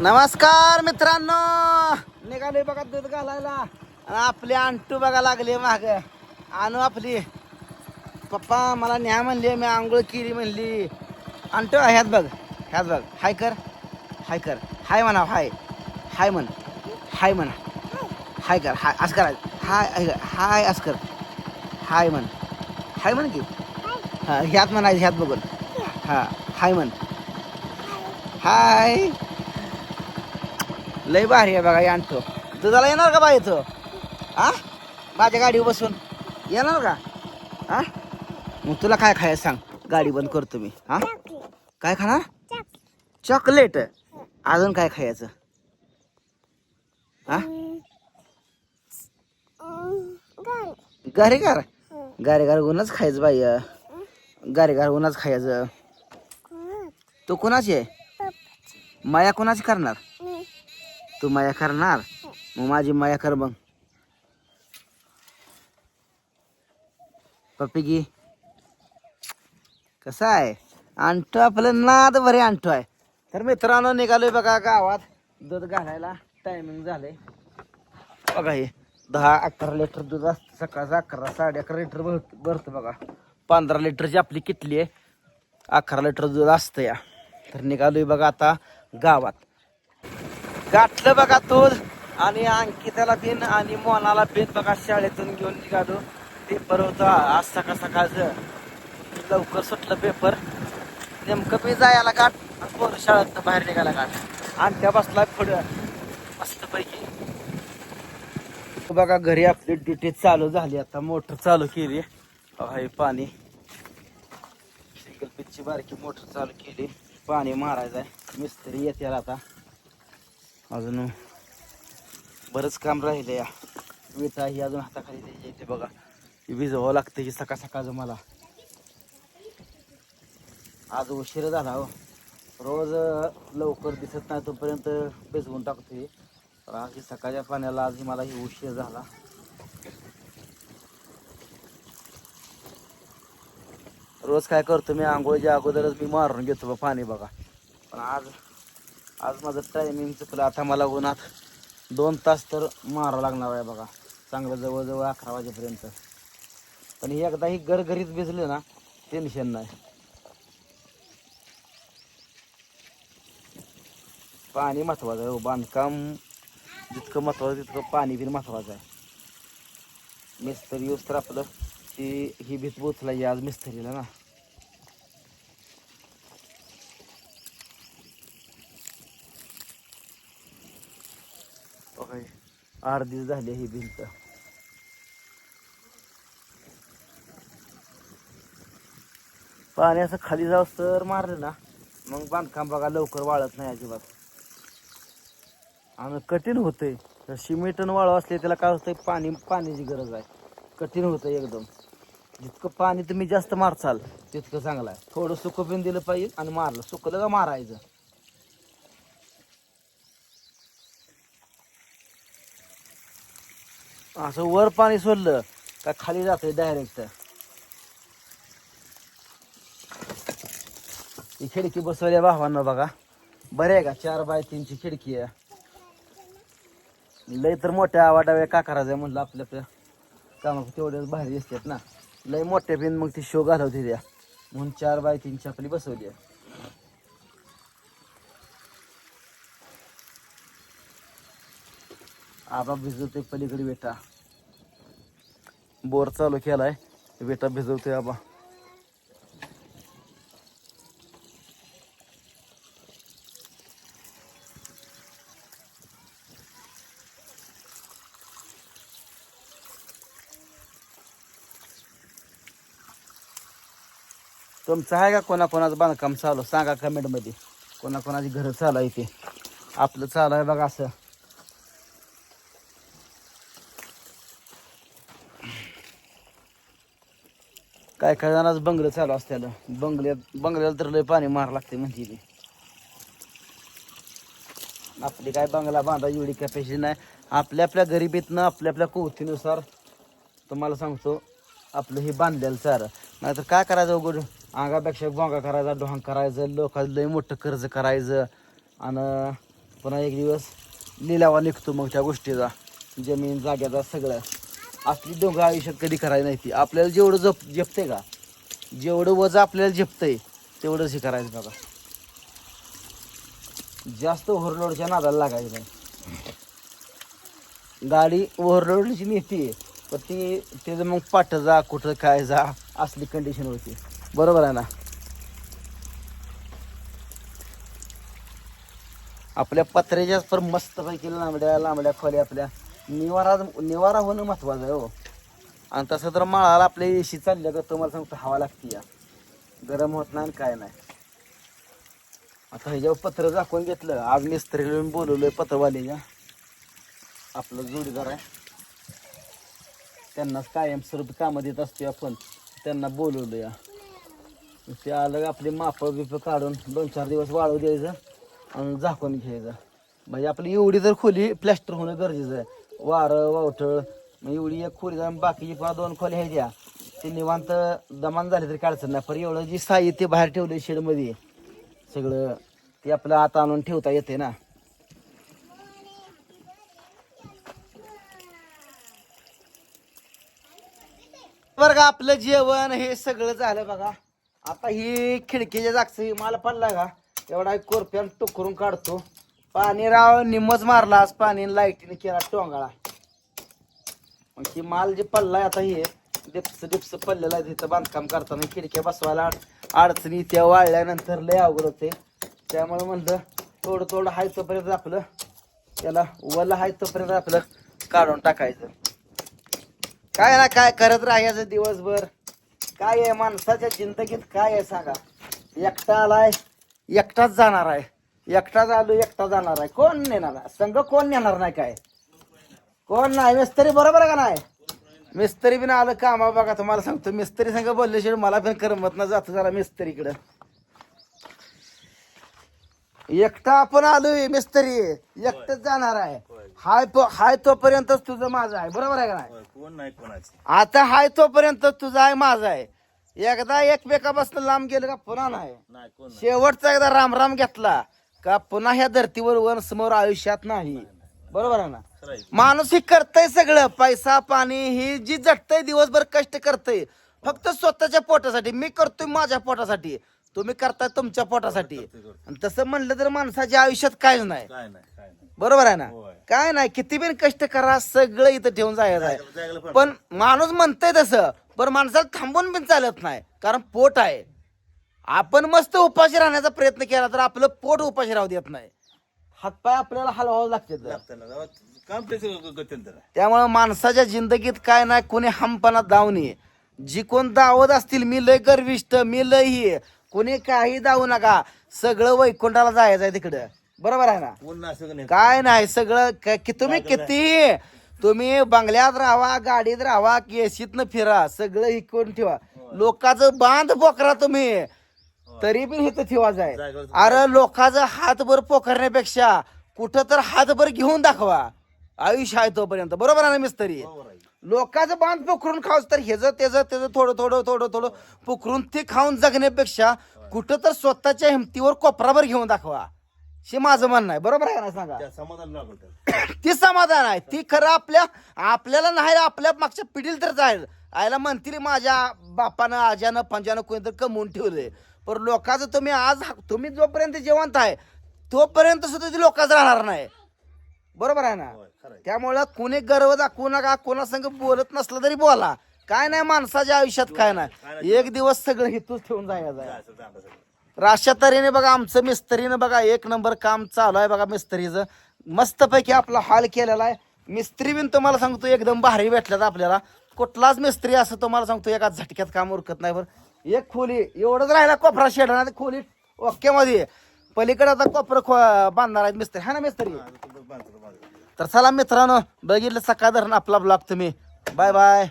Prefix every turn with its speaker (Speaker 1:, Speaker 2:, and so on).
Speaker 1: नमस्कार मित्रांनो. निघाले बघा दूध घालायला. आणि आपली अंटू बघा लागले माग. आणू आपली. पप्पा मला न्या म्हणली मी आंघोळ केली म्हणली. अंटू ह्यात बघ ह्यात बघ. हाय कर हाय कर. हाय म्हणा हाय. हाय म्हण हाय म्हणा. हाय कर हाय असं करायचं हाय हाय- हाय असं कर. हाय म्हण. हाय म्हण की? हां ह्यात म्हणायचं ह्यात बघून. हां हाय म्हण. हाय. लय भारी आहे बघा आणतो. तुझाला येणार का बा येतो हा माझ्या गाडीवर बसून. येणार का? हा मग तुला काय खायचं सांग. गाडी बंद करतो मी. हा काय खाणार? चॉकलेट. अजून काय खायचं? हा गारे गार गारे गार खायचं बाई. गारे गार ऊनच खायचं. तू कोणाची आहे? माया कोणाची करणार? तू माया करणार? मग माझी माया कर मग. पप्पी गी. कसं आहे? आणतो आपलं नाद बरे आणतो आहे. तर मित्रांनो निघालोय बघा गावात. दूध घालायला टायमिंग झालंय. बघा हे दहा अकरा लिटर दूध असतं. सकाळचं अकरा साडे अकरा लिटर भर भरतं बघा. पंधरा लिटरची आपली किटली आहे. अकरा लिटर दूध असतं या. तर निघालोय बघा आता गावात. गाठलं बघा दूध आणि अंकिताला बिन आणि मोनाला बिन बघा शाळेतून घेऊन निघालो. पेपर होता आज सकाळ सकाळचं. लवकर सुटलं पेपर. नेमकं मी जायला गाठ. पोर शाळेत बाहेर निघायला गाठ. आणि त्या बसला पुढं. मस्त पैकी बघा घरी आपली ड्युटी चालू झाली. आता मोटर चालू केली. हे पाणी. सिंगल पिचची बारकी मोटर चालू केली. पाणी मारायचं आहे मिस्त्री येते आता. अजून बरंच काम राहिलं या. विटा ही अजून हाताखाली द्यायची येते बघा. ही भिजवावं लागतं ही सकाळ सकाळचं मला. आज उशीर झाला हो. रोज लवकर दिसत नाही तोपर्यंत भिजवून टाकतो हे तर आज ही सकाळच्या पाण्याला आज मला ही उशीर झाला. रोज काय करतो मी? आंघोळीच्या अगोदरच मी मारून घेतो बा पाणी बघा. पण आज आज माझं टायमिंग चुकलं. आता मला उन्हात दोन तास तर मारावं लागणार आहे बघा. चांगलं जवळजवळ अकरा वाजेपर्यंत. पण हे एकदा ही गरगरीत भिजले ना टेन्शन नाही. पाणी महत्वाचं आहे हो, बांधकाम जितकं महत्वाचं तितकं पाणी बिन महत्वाचं आहे. मिस्त्री यूज तर आपलं ही ही भीत बोचला आज मिस्त्रीला ना. ओके अर्धीच झाली ही भिंत. पाणी असं खाली जाऊ तर मारलं ना मग बांधकाम बघा लवकर वाळत नाही अजिबात. आणि कठीण होतंय. तर सिमेंटन वाळू असले त्याला काय होतंय? पाणी पाण्याची गरज आहे. कठीण होतं एकदम. जितकं पाणी तुम्ही जास्त मारचाल तितकं चांगलं आहे. थोडं सुकं पण दिलं पाहिजे आणि मारलं. सुकलं का मारायचं? असं वर पाणी सोडलं का खाली जाते डायरेक्ट ही खिडकी बसवल्या भावांना बघा. बरे आहे का? चार बाय तीनची खिडकी आहे. लय तर मोठ्या आवाडाव्या का करायचं म्हणलं आपल्या आपल्या कामा तेवढ्याच भारी दिसतात ना. लय मोठ्या बिन मग ती शो घालवते त्या. म्हणून चार बाय तीनची आपली बसवली आहे. आबा भिजवतोय पलीकडे बेटा. बोर चालू केलाय बेटा भिजवतोय आबा तुमचं आहे का कोणाकोणाचं बांधकाम चालू? सांगा कमेंटमध्ये कोणाकोणाची घरं चालू आहे ते आपलं चालू आहे बघा असं. काय काय जणांच बंगलं चालू असत्याला. बंगल्यात बंगल्याला तर लय पाणी मार लागते म्हणते ती. आपली काय बंगला बांधा एवढी कॅपॅसिटी नाही. आपल्या आपल्या गरिबीतनं आपल्या आपल्या कोवतीनुसार तुम्हाला सांगतो आपलं हे बांधलेलं चार. नाहीतर काय करायचं उघड अंगापेक्षा गोंगा करायचा ढोंग करायचं लोकांचं लय मोठं कर्ज करायचं. आणि पुन्हा एक दिवस लिलावा निघतो मग त्या गोष्टीचा. जमीन जाग्याचा सगळं. असली दोघं आयुष्यात कधी करायला नाही ती. आपल्याला जेवढं जप झेपते का जेवढं वजा आपल्याला झेपतंय तेवढंच हे करायचं बघा. जास्त ओव्हरलोडच्या नादाला लागायचं नाही. गाडी ओव्हरलोडची नेते पण ती त्याचं मग पाठ जा कुठं काय जा असली कंडिशन होती. बरोबर आहे ना? आपल्या पत्र्याच्याच पर मस्त पैकी लांबड्या लांबड्या खोल्या आपल्या. निवारा निवारा होणं महत्वाचं आहे हो. आणि तसं तर माळाला आपल्या एशी चालल्या का तुम्हाला सांगतो हवा लागते या. गरम होत नाही आणि काय नाही. आता ह्याच्यावर पत्र दाखवून घेतलं आज मिस्त्रीला मी पत्रवाले या. आपलं जोडीदार आहे. त्यांनाच कायमस्वरूपी कामं देत असतो आपण. त्यांना बोलवलं या. ते आलं आपली मापं बिपं काढून दोन चार दिवस वाळू द्यायचं आणि झाकून घ्यायचं. म्हणजे आपली एवढी जर खोली प्लॅस्टर होणं गरजेचं आहे. वारं वावटळ मग एवढी एक खोली जाऊन बाकीची पुन्हा दोन खोल्या ह्या द्या ते निवांत दमान झाले तरी काय अडचण नाही. पण एवढं जी साहित्य बाहेर ठेवलं शेडमध्ये सगळं ते आपलं आता आणून ठेवता येते ना. बरं का आपलं जेवण हे सगळं झालं बघा. आता ही खिडकीच्या जागचं माल पडला का? एवढा कोरप्यान टोकरून काढतो. पाणी राव निम्मच मारला आज पाणी लाईटीने केला टोंगाळा. मग ही माल जे पडलाय आता हे डिप्स डिप्स पडलेला आहे तिथं बांधकाम करताना. खिडक्या बसवायला अडचणी त्या वाळल्यानंतर लय अवघड होते. त्यामुळे म्हणलं थोडं थोडं हाय तोपर्यंत आपलं त्याला वल हाय तोपर्यंत आपलं काढून टाकायचं. काय ना काय करत राहायचं दिवसभर. काय आहे माणसाच्या जिंदगीत काय आहे सांगा. एकटा आलाय एकटाच जाणार आहे. एकटाच आलो एकटा जाणार आहे. कोण नेणार? संघ कोण नेणार नाही काय? कोण नाही? मिस्त्री बरोबर आहे का नाही? मिस्त्री बिन आलं कामा बघा तुम्हाला सांगतो. मिस्त्री संघ बोलल्याशिवाय मला पण करमत ना जातो जरा मिस्त्रीकडं एकटा आपण आलोय मिस्त्री. एकटच जाणार आहे. हाय तो हाय तोपर्यंतच तुझं माझं आहे. बरोबर आहे का नाही?
Speaker 2: कोण नाही कोणाची?
Speaker 1: आता हाय तोपर्यंत तुझा आहे माझा आहे. एकदा एकमेकापासून लांब गेलं का पुन्हा नाही.
Speaker 2: नाही कोण नाही.
Speaker 1: शेवटचा एकदा राम राम घेतला. का पुन्हा ह्या धर्तीवर वन समोर आयुष्यात नाही? बरोबर आहे ना. माणूस ही करतय सगळं. पैसा पाणी ही जी झटतय दिवसभर कष्ट करतय. फक्त स्वतःच्या पोटासाठी. मी करतोय माझ्या पोटासाठी. तुम्ही करताय तुमच्या पोटासाठी. आणि तसं म्हणलं तर माणसाच्या आयुष्यात काहीच नाही. बरोबर आहे ना. काय नाही किती बिन कष्ट करा सगळं इथं ठेवून जायचं आहे.
Speaker 2: पण
Speaker 1: माणूस म्हणतंय तसं पण माणसाला थांबून पण चालत नाही कारण पोट आहे. आपण मस्त उपाशी राहण्याचा प्रयत्न केला तर आपलं पोट उपाशी राहू देत नाही. हातपाय आपल्याला हलवावं
Speaker 2: लागतं ना. जेव्हा काम त्याचं गत्यंतर आहे.
Speaker 1: त्यामुळे माणसाच्या जिंदगीत काय नाही कोणी हमपणा दावू नये जी कोण दावत असतील मी लय गर्विष्ठ मी लय ही. कोणी काही दावू नका. सगळं वैकुंठाला जायचं आहे तिकडं. बरोबर आहे ना?
Speaker 2: कोण नाही असं नाही?
Speaker 1: काय नाही सगळं क- कि तुम्ही किती? तुम्ही बंगल्यात राहा गाडीत राहा केशीतनं फिरा सगळं इकडून ठेवा. लोकांचं बांध पोखरा तुम्ही. तरी पण ठेवायचं आहे
Speaker 2: जागेवर-
Speaker 1: अरे लोकांचं हातभर पोखरण्यापेक्षा कुठं तर हातभर घेऊन दाखवा. आयुष्य आहे तोपर्यंत. बरोबर आहे ना मिस्त्री. लोकांचं बांध पोखरून खाऊच तर ह्याचं त्याचं त्याचं थोडं थोडं थोडं थोडं पोखरून ते खाऊन जगण्यापेक्षा कुठं तर स्वतःच्या हिमतीवर कोपराभर घेऊन दाखवा. हे माझं म्हणणं आहे. बरोबर आहे ना सांगा. ती समाधान आहे. ती खरं आपल्या आपल्याला नाही आपल्या मागच्या पिढीला तर जाईल. आयला म्हणतील माझ्या बापानं आज्यानं पंजानं कोणीतरी कमवून ठेवलंय. पण लोकांचं तुम्ही आज तुम्ही जोपर्यंत जिवंत आहे तोपर्यंत सुद्धा ती लोकांचं राहणार नाही. बरोबर आहे ना. त्यामुळं कोणी गर्व दाखवू नका कोणासंग बोलत नसलं तरी बोला. काय नाही माणसाच्या आयुष्यात काय नाही. एक दिवस सगळं हितूच ठेवून जायचं. तर अशा तऱ्हेने बघा आमचं मिस्त्रीनं बघा एक नंबर काम चालू आहे बघा मिस्त्रीचं. मस्तपैकी आपला हाल केलेला आहे. मिस्त्री बिन तुम्हाला सांगतो एकदम भारी भेटल्यात आपल्याला. कुठलाच मिस्त्री असं तुम्हाला सांगतो एका झटक्यात काम उरकत नाही बरं. एक खोली एवढंच राहिला कोपरा शेड ना खोली ओके मध्ये. पलीकडे आता कोपरं खो बांधणार आहेत मिस्त्री. हा ना मिस्त्री? तर चला मित्रांनो बघितलं सकाळ धरण आपला ब्लॉग तुम्ही. Bye bye.